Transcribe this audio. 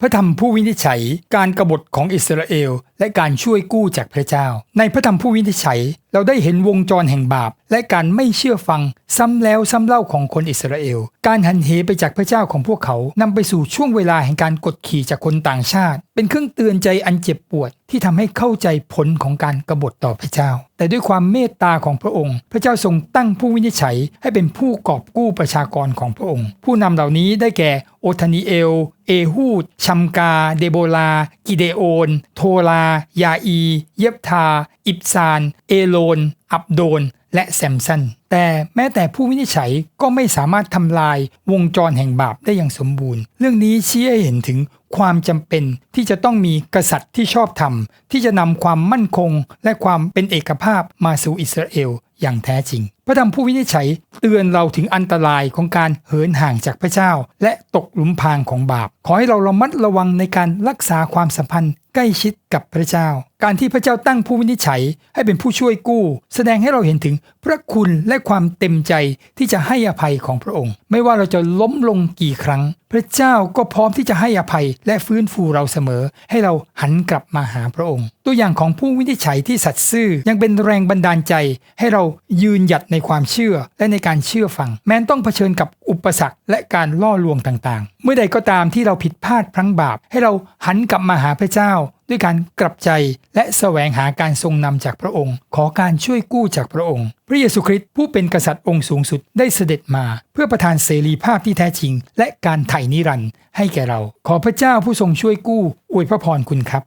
พระธรรมผู้วินิจฉัย การกบฏของอิสราเอล และการช่วยกู้จากพระเจ้า ในพระธรรมผู้วินิจฉัยเราได้เห็นวงจรแห่งบาป และการไม่เชื่อฟัง ซ้ำแล้วซ้ำเล่าของคนอิสราเอล การหันเหไปจากพระเจ้าของพวกเขานำไปสู่ช่วงเวลาแห่งการกดขี่จากคนต่างชาติ เป็นเครื่องเตือนใจอันเจ็บปวดที่ทำให้เข้าใจผลของการกบฏต่อพระเจ้า แต่ด้วยความเมตตาของพระองค์ พระเจ้าทรงตั้งผู้วินิจฉัย ให้เป็นผู้กอบกู้ประชากรของพระองค์ ผู้นำเหล่านี้ได้แก่โอธานิเอล เอฮูด ชัมกา เดโบลา กิเดโอน โทลา ยาอี เยบทา อิบซาน เอโลน อับโดน และแซมสัน แต่แม้แต่ผู้วินิจฉัยก็ไม่สามารถทำลายวงจรแห่งบาปได้อย่างสมบูรณ์ เรื่องนี้ชี้ให้เห็นถึงความจำเป็นที่จะต้องมีกษัตริย์ที่ชอบธรรม ที่จะนำความมั่นคงและความเป็นเอกภาพมาสู่อิสราเอลอย่างแท้จริง พระธรรมผู้วินิจฉัยเตือนเราถึงอันตรายของการเหินห่างจากพระเจ้า และตกหลุมพรางของบาป ขอให้เราระมัดระวังในการรักษาความสัมพันธ์ใกล้ชิดกับพระเจ้า การที่พระเจ้าตั้งผู้วินิจฉัยให้เป็นผู้ช่วยกู้ แสดงให้เราเห็นถึงพระคุณและความเต็มใจที่จะให้อภัยของพระองค์ ไม่ว่าเราจะล้มลงกี่ครั้ง พระเจ้าก็พร้อมที่จะให้อภัยและฟื้นฟูเราเสมอ ให้เราหันกลับมาหาพระองค์ ตัวอย่างของผู้วินิจฉัยที่สัตย์ซื่อยังเป็นแรงบันดาลใจ ให้เรายืนหยัดในในความเชื่อและในการเชื่อฟัง แม้นต้องเผชิญกับอุปสรรคและการล่อลวงต่างๆ เมื่อใดก็ตามที่เราผิดพลาดพลั้งบาป ให้เราหันกลับมาหาพระเจ้า ด้วยการกลับใจและแสวงหาการทรงนำจากพระองค์ ขอการช่วยกู้จากพระองค์ พระเยซูคริสต์ผู้เป็นกษัตริย์องค์สูงสุดได้เสด็จมา เพื่อประทานเสรีภาพที่แท้จริง และการไถ่นิรันดร์ให้แก่เรา ขอพระเจ้าผู้ทรงช่วยกู้อวยพระพรคุณครับ